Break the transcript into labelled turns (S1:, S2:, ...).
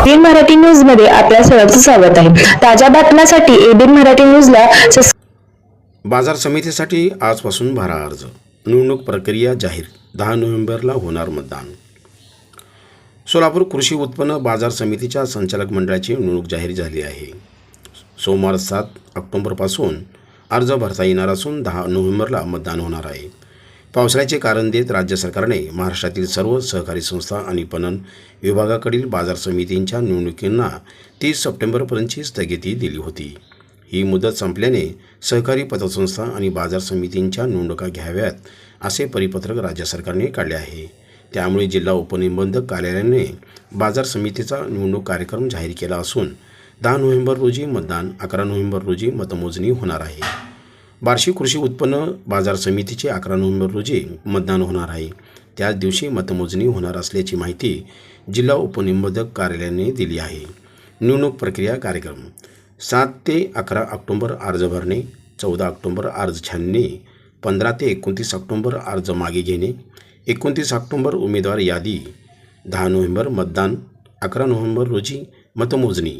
S1: ABN Marathi न्यूजमध्ये आपल्या सर्वांचं स्वागत आहे. ताज्या बातम्यांसाठी एबीएन मराठी न्यूजला
S2: बाजार समितीसाठी आजपासून भरा अर्ज. निवडणूक प्रक्रिया जाहीर. दहा नोव्हेंबरला होणार मतदान. सोलापूर कृषी उत्पन्न बाजार समितीच्या संचालक मंडळाची निवडणूक जाहीर झाली आहे. सोमवार सात ऑक्टोबरपासून अर्ज भरता येणार असून दहा नोव्हेंबरला मतदान होणार आहे. पावसाळ्याचे कारण देत राज्य सरकारने महाराष्ट्रातील सर्व सहकारी संस्था आणि पणन विभागाकडील बाजार समितींच्या निवडणुकींना तीस सप्टेंबरपर्यंतची स्थगिती दिली होती. ही मुदत संपल्याने सहकारी पतसंस्था आणि बाजार समितींच्या निवडणुका घ्याव्यात असे परिपत्रक राज्य सरकारने काढले आहे. त्यामुळे जिल्हा उपनिबंधक कार्यालयाने बाजार समितीचा निवडणूक कार्यक्रम जाहीर केला असून दहा नोव्हेंबर रोजी मतदान अकरा नोव्हेंबर रोजी मतमोजणी होणार आहे. बार्शी कृषी उत्पन्न बाजार समितीचे अकरा नोव्हेंबर रोजी मतदान होणार आहे. त्याच दिवशी मतमोजणी होणार असल्याची माहिती जिल्हा उपनिबंधक कार्यालयाने दिली आहे. निवडणूक प्रक्रिया कार्यक्रम. सात ते अकरा ऑक्टोंबर अर्ज भरणे चौदा ऑक्टोंबर अर्ज छानणे पंधरा ते एकोणतीस ऑक्टोंबर अर्ज मागे घेणे एकोणतीस ऑक्टोंबर उमेदवार यादी दहा नोव्हेंबर मतदान अकरा नोव्हेंबर रोजी मतमोजणी.